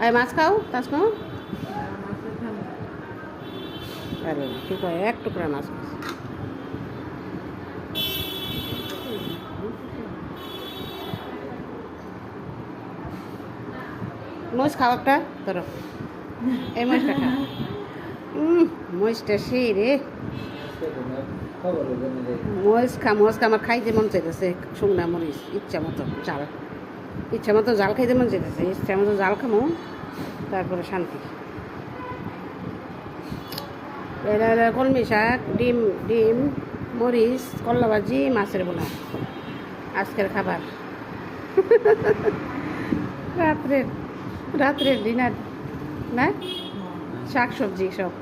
আরে মাছ খাও তাসমা আরে কি কয়, এক টুকরা মাছ মাছ খাও একটা, ধরো। এই মাছটা খাও মহিষটা সেই রে। মহিষ খা মহিষ খা আমার খাইতে মন চাইতেছে শুকনা মরিচ ইচ্ছা মতো জাল ইচ্ছা মতো জাল খাইতে মন চাইতেছে ইচ্ছা মতো জাল খামো তারপরে শান্তি। এটা হলো কলমি শাক ডিম ডিম মরিচ করলা ভাজি মাছের বোনা। আজকের খাবার। রাত্রের রাত্রের ডিনার না? শাক সবজি সব।